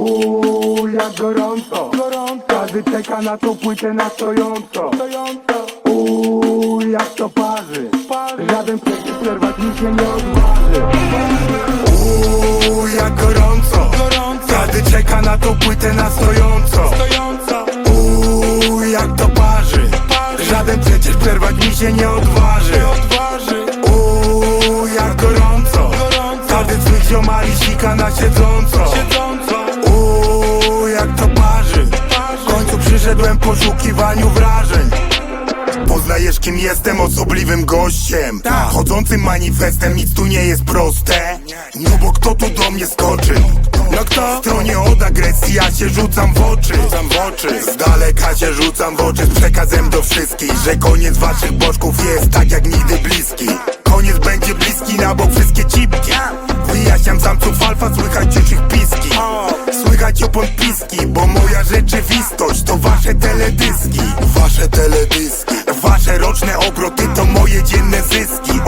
Uuu, jak gorąco, gorąco. Każdy czeka na tą płytę na stojąco, stojąco. Uuu, jak to parzy, parzy. Żaden przecież przerwać mi się nie odważy. Uuu, jak gorąco, gorąco. Każdy czeka na tą płytę na stojąco, stojąco. Uuu, jak to parzy, parzy. Żaden przecież przerwać mi się nie odważy, odważy. Uuu, jak gorąco, gorąco. Każdy z tych ziomali sika na siedząco, siedząco W przyszedłem po poszukiwaniu wrażeń. Poznajesz kim jestem, osobliwym gościem. Chodzącym manifestem, nic tu nie jest proste. No bo kto tu do mnie skoczy? No kto? W stronie od agresji ja się rzucam w oczy. W oczy. Z daleka się rzucam w oczy z przekazem do wszystkich Że koniec waszych boczków jest tak jak nigdy bliski. Koniec będzie bliski na bok wszystkie cipki. Wyjaśniam samców alfa, słychać już ich piski Słychać opon piski, bo moja rzeczywistość to wasze teledyski. Wasze teledyski Wasze roczne obroty to moje dzienne zyski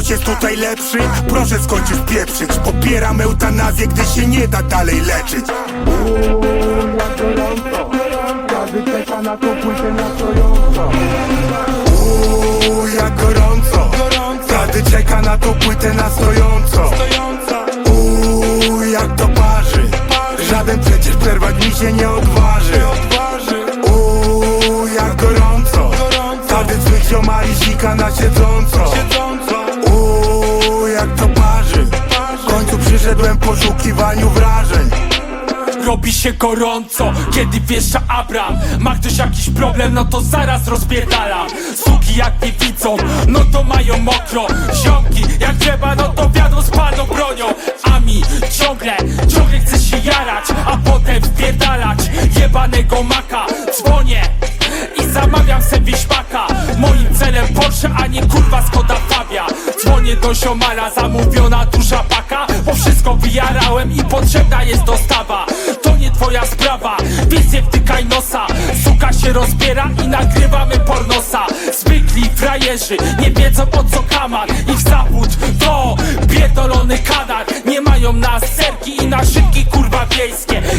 ktoś jest tutaj lepszy? Proszę skończyć pieprzyć. Popieram eutanazję, gdy się nie da dalej leczyć. Uuu, jak gorąco. Każdy czeka na tą płytę na stojąco. Uuu, jak gorąco Każdy czeka na tą płytę na stojąco Uuu, jak to parzy. Żaden przecież przerwać mi się nie odważy. Uuu, jak gorąco. Każdy z ziomali sika na siedząco W końcu przyszedłem w poszukiwaniu wrażeń. Robi się gorąco, kiedy wjeżdża Abram. Ma ktoś jakiś problem, no to zaraz rozpierdalam. Suki jak nie widzą, no to mają mokro. Ziomki, jak trzeba, no to wiadomo z palną bronią. A mi ciągle, ciągle chce się jarać A potem wpierdalać jebanego maka. Dzwonię i zamawiam sobie śmaka Moim celem Porsche, a nie kurwa Skoda Fabia. Dzwonię do ziomala, zamówiona wszystko wyjarałem i potrzebna jest dostawa. To nie twoja sprawa, więc nie wtykaj nosa. Suka się rozbiera i nagrywamy pornosa. Zwykli frajerzy nie wiedzą o co kaman Ich zawód to pierdolony kanar Nie mają na serki i na szybki kurwa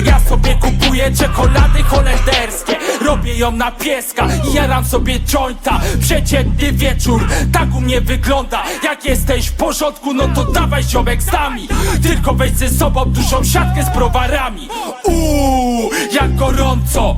Ja sobie kupuję czekolady holenderskie. Robię ją na pieska i jaram sobie jointa. Przeciętny wieczór, tak u mnie wygląda. Jak jesteś w porządku, no to dawaj ziomek z nami. Tylko weź ze sobą dużą siatkę z browarami. Uuu, jak gorąco